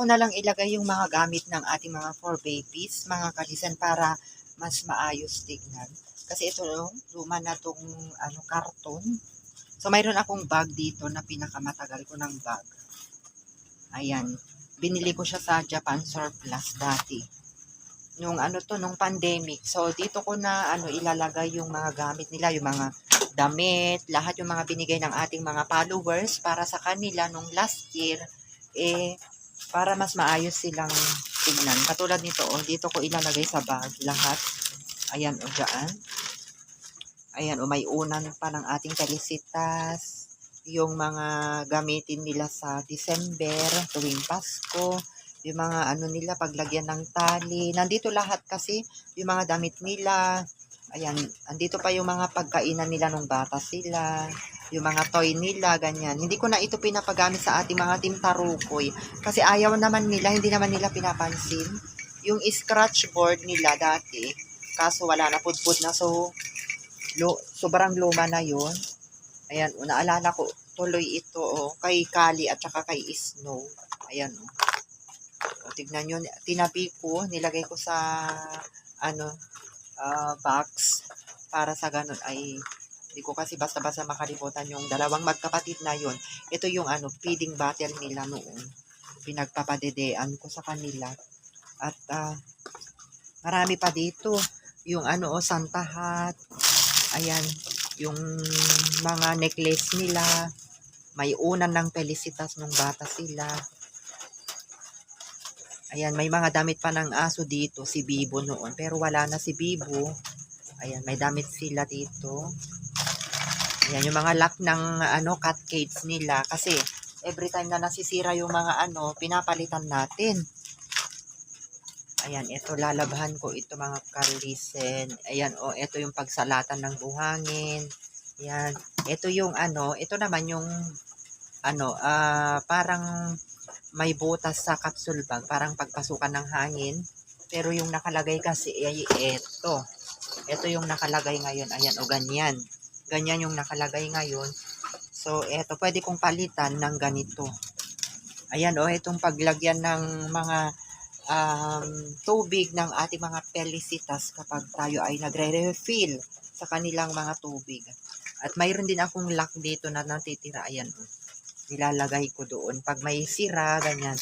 ko na lang ilagay yung mga gamit ng ating mga four babies, mga kalisan, para mas maayos tignan. Kasi ito, no, luma na tong ano, karton. So, mayroon akong bag dito na pinakamatagal ko ng bag. Ayan. Binili ko siya sa Japan Surplus dati. Nung ano to, nung pandemic. So, dito ko na ano ilalagay yung mga gamit nila, yung mga damit, lahat yung mga binigay ng ating mga followers para sa kanila nung last year, eh, para mas maayos silang tignan. Katulad nito, oh, dito ko ilalagay sa bag lahat. Ayan, o, oh, dyan. Ayan, o, oh, may unan pa ng ating felicitas. Yung mga gamitin nila sa December, tuwing Pasko. Yung mga ano nila, paglagyan ng tali. Nandito lahat kasi, yung mga damit nila. Ayan, andito pa yung mga pagkainan nila nung bata sila. Yung mga toy nila, ganyan. Hindi ko na ito pinapagamit sa ating mga team tarukoy. Kasi ayaw naman nila, hindi naman nila pinapansin. Yung scratch board nila dati, kaso wala na pudpud na. So, lo, sobrang luma na yon Ayan, o, naalala ko, tuloy ito, oh, kay Kali at saka kay Snow. Ayan, oh. O, tignan nyo, tinabi ko, nilagay ko sa, ano, uh, box, para sa ganun ay, hindi ko kasi basta-basta makalimutan yung dalawang magkapatid na yon Ito yung, ano, feeding bottle nila noon. Pinagpapadedean ko sa kanila. At, uh, marami pa dito. Yung, ano, oh, Santa Hat. Ayan, yung mga necklace nila. May unan ng Felicitas nung bata sila. Ayan, may mga damit pa ng aso dito, si Bibo noon. Pero wala na si Bibo. Ayan, may damit sila dito. Ayan, yung mga lock ng ano, cat cage nila. Kasi, every time na nasisira yung mga ano, pinapalitan natin. Ayan, ito lalabhan ko ito mga kalisen. Ayan, o, oh, ito yung pagsalatan ng buhangin. Ayan, ito yung ano, ito naman yung ano, uh, parang may butas sa capsule bag, parang pagpasukan ng hangin. Pero yung nakalagay kasi ay ito. Ito yung nakalagay ngayon. Ayan, o ganyan. Ganyan yung nakalagay ngayon. So, ito, pwede kong palitan ng ganito. Ayan, o, itong paglagyan ng mga um, tubig ng ating mga pelicitas kapag tayo ay nagre-refill sa kanilang mga tubig. At mayroon din akong lock dito na natitira. Ayan, o nilalagay ko doon. Pag may sira, ganyan.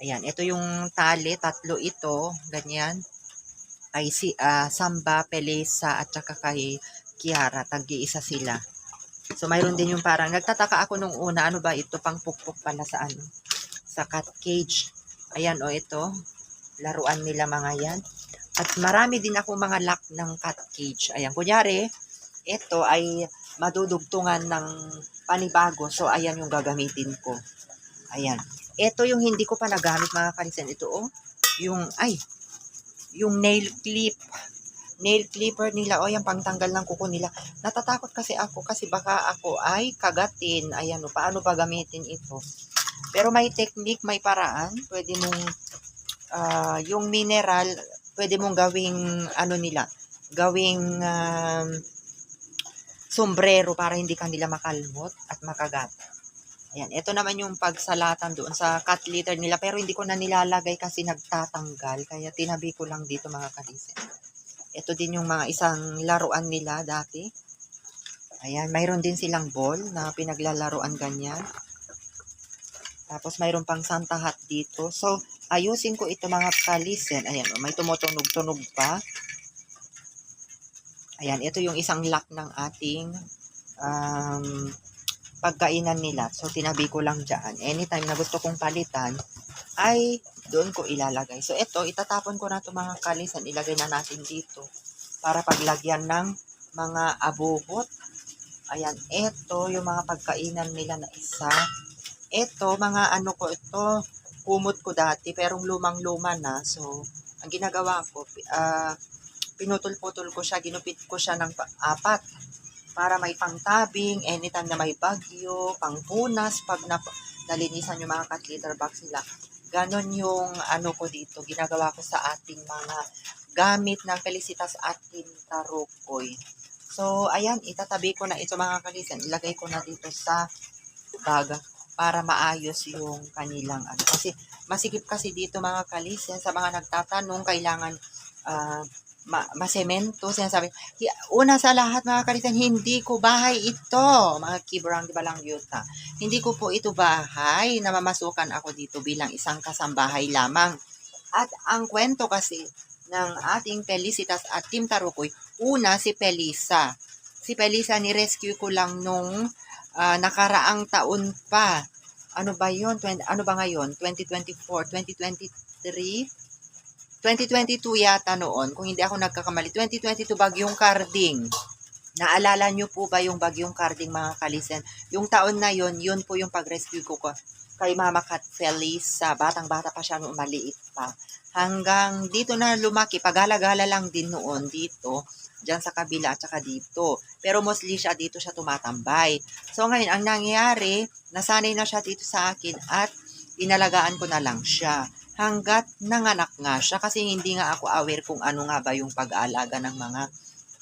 Ayan, ito yung tali, tatlo ito, ganyan. Ay si uh, Samba, Pelesa, at saka kay Kiara, tag-iisa sila. So, mayroon din yung parang, nagtataka ako nung una, ano ba ito, pang pukpuk pala sa ano, sa cat cage. Ayan, o, oh, ito, laruan nila mga yan. At marami din ako mga lock ng cat cage. Ayan, kunyari, ito ay madudugtungan ng panibago. So, ayan yung gagamitin ko. Ayan. Ito yung hindi ko pa nagamit mga kanisen. Ito, oh. Yung, ay, yung nail clip. Nail clipper nila. O, yung pangtanggal ng kuko nila. Natatakot kasi ako kasi baka ako ay kagatin. Ayan, oh, paano pa gamitin ito. Pero may technique, may paraan. Pwede mong, uh, yung mineral, pwede mong gawing, ano nila, gawing, um, sombrero para hindi kanila makalmot at makagat. Ayan, ito naman yung pagsalatan doon sa cut litter nila pero hindi ko na nilalagay kasi nagtatanggal kaya tinabi ko lang dito mga kalisen. Ito din yung mga isang laruan nila dati. Ayan, mayroon din silang ball na pinaglalaruan ganyan. Tapos mayroon pang Santa Hat dito. So, ayusin ko ito mga kalisen. Ayan, oh, may tumutunog-tunog pa. Ayan, ito yung isang lock ng ating um, pagkainan nila. So, tinabi ko lang dyan. Anytime na gusto kong palitan, ay doon ko ilalagay. So, ito, itatapon ko na ito mga kalisan. Ilagay na natin dito para paglagyan ng mga abuhot. Ayan, ito yung mga pagkainan nila na isa. Ito, mga ano ko, ito, kumot ko dati, pero lumang-luma na. So, ang ginagawa ko, uh, pinutol-putol ko siya, ginupit ko siya ng apat para may pangtabing, anytime na may bagyo, pangpunas, pag na, nalinisan yung mga cat litter box nila. Ganon yung ano ko dito, ginagawa ko sa ating mga gamit ng Felicitas at Tarukoy. So, ayan, itatabi ko na ito mga kalisan. Ilagay ko na dito sa bag para maayos yung kanilang ano. Kasi masikip kasi dito mga kalisen sa mga nagtatanong kailangan ah, ma masemento. Sinasabi, "Hi- una sa lahat mga kalisen, hindi ko bahay ito. Mga kibrang di ba yuta. Hindi ko po ito bahay. Namamasukan ako dito bilang isang kasambahay lamang. At ang kwento kasi ng ating Felicitas at Team Tarukoy, una si Pelisa. Si Pelisa ni-rescue ko lang nung ah, nakaraang taon pa. Ano ba yun? 20, ano ba ngayon? 2024, 2023? 2022 yata noon, kung hindi ako nagkakamali. 2022 Bagyong Karding. Naalala nyo po ba yung Bagyong Karding mga kalisen? Yung taon na yon yun po yung pag-rescue ko ko kay Mama Kat Felisa. Batang-bata pa siya nung maliit pa. Hanggang dito na lumaki, pagala-gala lang din noon dito, dyan sa kabila at saka dito. Pero mostly siya dito siya tumatambay. So ngayon, ang nangyayari, nasanay na siya dito sa akin at inalagaan ko na lang siya. Hanggat nanganak nga siya kasi hindi nga ako aware kung ano nga ba yung pag-aalaga ng mga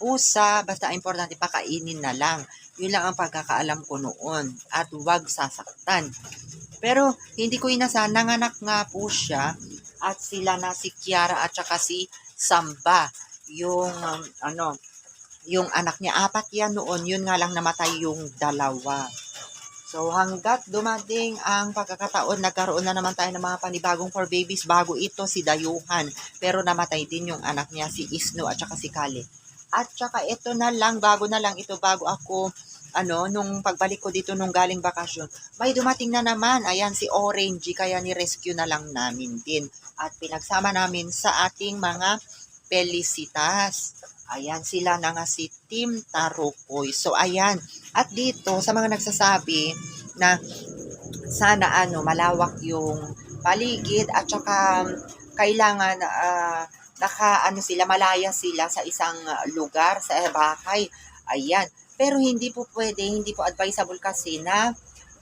pusa. Basta importante, pakainin na lang. Yun lang ang pagkakaalam ko noon. At huwag sasaktan. Pero hindi ko inasahan, nanganak nga po siya at sila na si Kiara at saka si Samba. Yung um, ano, yung anak niya, apat yan noon, yun nga lang namatay yung dalawa. So hanggat dumating ang pagkakataon, nagkaroon na naman tayo ng mga panibagong for babies bago ito si Dayuhan. Pero namatay din yung anak niya, si Isno at saka si Kale. At saka ito na lang, bago na lang ito, bago ako, ano, nung pagbalik ko dito nung galing bakasyon, may dumating na naman, ayan, si Orange, kaya ni-rescue na lang namin din. At pinagsama namin sa ating mga pelisitas. Ayan, sila na nga si Team Tarukoy. So, ayan. At dito, sa mga nagsasabi na sana ano, malawak yung paligid at saka kailangan ah, naka ano sila, malaya sila sa isang lugar, sa bahay. Ayan. Pero hindi po pwede, hindi po advisable kasi na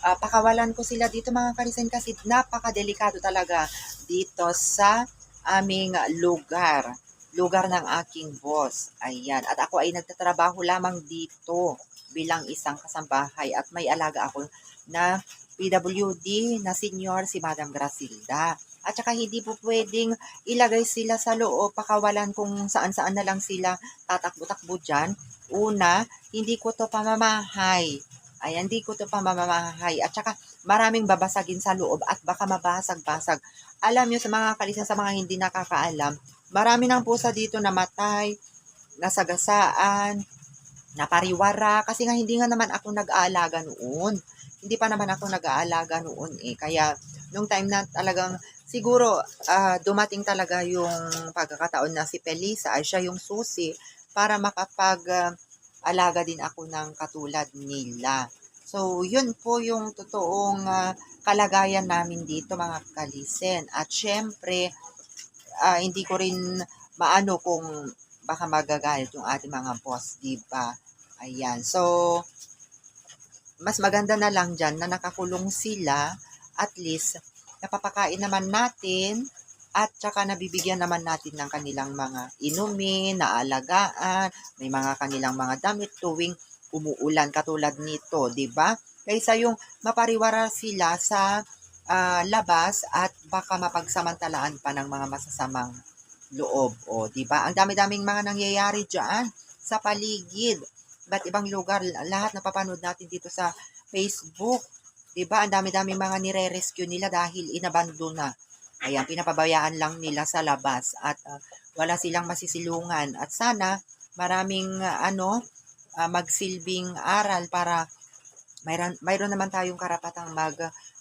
ah, pakawalan ko sila dito mga karisen kasi napakadelikado talaga dito sa aming lugar lugar ng aking boss. Ayan. At ako ay nagtatrabaho lamang dito bilang isang kasambahay at may alaga ako na PWD na senior si Madam Grasilda. At saka hindi po pwedeng ilagay sila sa loob, pakawalan kung saan-saan na lang sila tatakbo-takbo dyan. Una, hindi ko to pamamahay. Ayan, hindi ko to pamamahay. At saka maraming babasagin sa loob at baka mabasag-basag. Alam nyo sa mga kalisan, sa mga hindi nakakaalam, marami ng pusa dito namatay, nasagasaan, napariwara, kasi nga hindi nga naman ako nag-aalaga noon. Hindi pa naman ako nag-aalaga noon eh. Kaya, nung time na talagang, siguro, ah, dumating talaga yung pagkakataon na si Pelisa ay siya yung susi para makapag ah, alaga din ako ng katulad nila. So, yun po yung totoong ah, kalagayan namin dito mga kalisen. At syempre, ah, hindi ko rin maano kung baka magagalit yung ating mga boss, di ba? Ayan. So, mas maganda na lang dyan na nakakulong sila, at least, napapakain naman natin, at saka nabibigyan naman natin ng kanilang mga inumin, naalagaan, may mga kanilang mga damit tuwing umuulan katulad nito, di ba? Kaysa yung mapariwara sila sa ah, labas at baka mapagsamantalaan pa ng mga masasamang loob. O, di ba? Ang dami-daming mga nangyayari diyan sa paligid. Ba't ibang lugar, lahat na papanood natin dito sa Facebook. Di ba? Ang dami-daming mga nire-rescue nila dahil inabandon na. Ayan, pinapabayaan lang nila sa labas at ah, wala silang masisilungan. At sana maraming ah, ano, ah, magsilbing aral para mayroon, mayroon naman tayong karapatang mag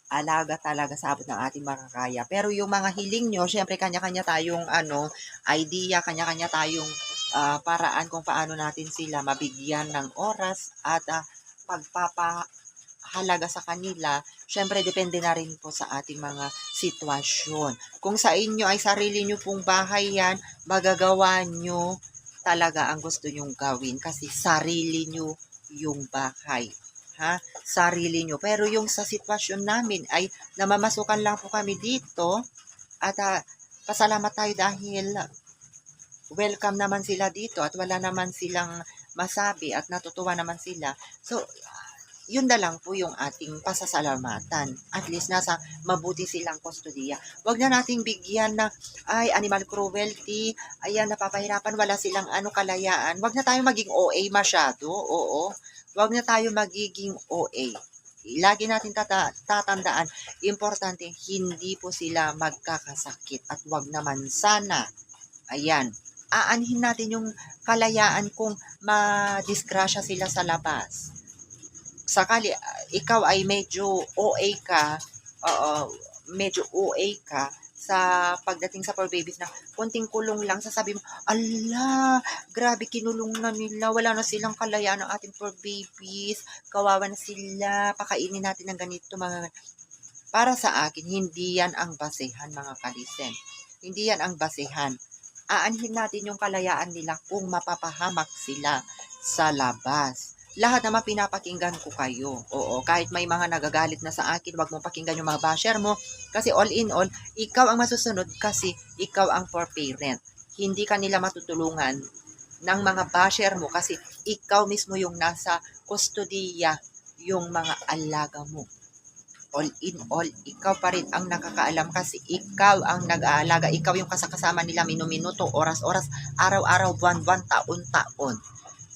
alaga talaga sa abot ng ating makakaya. Pero yung mga hiling nyo, syempre kanya-kanya tayong ano, idea, kanya-kanya tayong ah, paraan kung paano natin sila mabigyan ng oras at ah, pagpapahalaga sa kanila. Syempre, depende na rin po sa ating mga sitwasyon. Kung sa inyo ay sarili nyo pong bahay yan, magagawa nyo talaga ang gusto nyong gawin kasi sarili nyo yung bahay ha, sarili nyo. Pero yung sa sitwasyon namin ay namamasukan lang po kami dito at ah, pasalamat tayo dahil welcome naman sila dito at wala naman silang masabi at natutuwa naman sila. So, yun na lang po yung ating pasasalamatan. At least nasa mabuti silang kustodiya. Huwag na nating bigyan na, ay, animal cruelty, ayan, napapahirapan, wala silang ano kalayaan. Huwag na tayo maging OA masyado, oo. Huwag na tayo magiging OA. Lagi natin tata- tatandaan, importante, hindi po sila magkakasakit. At huwag naman sana, ayan, aanhin natin yung kalayaan kung madisgrasya sila sa labas. Sakali, ah, ikaw ay medyo OA ka, oo, medyo OA ka sa pagdating sa poor babies na konting kulong lang, sasabi mo, ala, grabe, kinulong na nila, wala na silang kalayaan ng ating poor babies, kawawa na sila, pakainin natin ng ganito, mga para sa akin, hindi yan ang basehan, mga kalisen. Hindi yan ang basehan. Aanhin natin yung kalayaan nila kung mapapahamak sila sa labas. Lahat naman pinapakinggan ko kayo. Oo, kahit may mga nagagalit na sa akin, wag mong pakinggan yung mga basher mo. Kasi all in all, ikaw ang masusunod kasi ikaw ang for parent. Hindi ka nila matutulungan ng mga basher mo kasi ikaw mismo yung nasa kustodiya yung mga alaga mo all in all, ikaw pa rin ang nakakaalam kasi ikaw ang nag-aalaga, ikaw yung kasakasama nila minuminuto, oras-oras, araw-araw, buwan-buwan, taon-taon.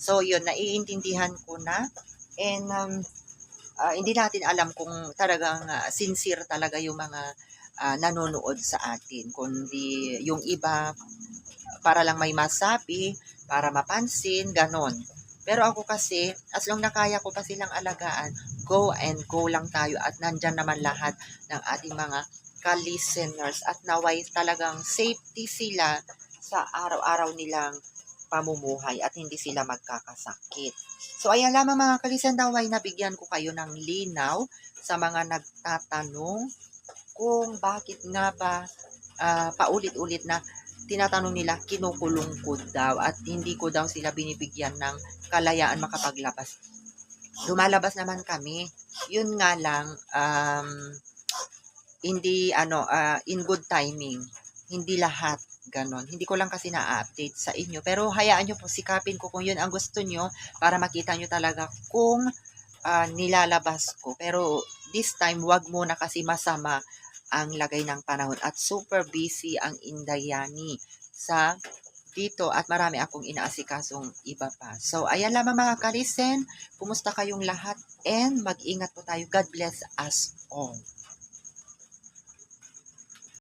So, yun, naiintindihan ko na. And, um, ah, hindi natin alam kung talagang ah, sincere talaga yung mga ah, nanonood sa atin. Kundi yung iba, para lang may masabi, para mapansin, ganon. Pero ako kasi, as long na kaya ko pa silang alagaan, go and go lang tayo at nandyan naman lahat ng ating mga ka-listeners at naway talagang safety sila sa araw-araw nilang pamumuhay at hindi sila magkakasakit. So ayan lamang mga kalisen naway nabigyan ko kayo ng linaw sa mga nagtatanong kung bakit nga ba ah, paulit-ulit na tinatanong nila kinukulong ko daw at hindi ko daw sila binibigyan ng kalayaan makapaglabas. Lumalabas naman kami. Yun nga lang, um, hindi, ano, ah, in good timing. Hindi lahat ganon. Hindi ko lang kasi na-update sa inyo. Pero hayaan nyo po, sikapin ko kung yun ang gusto nyo para makita nyo talaga kung ah, nilalabas ko. Pero this time, wag muna kasi masama ang lagay ng panahon. At super busy ang Indayani sa dito at marami akong inaasikasong iba pa. So, ayan lamang mga kalisen. Kumusta kayong lahat? And mag-ingat po tayo. God bless us all.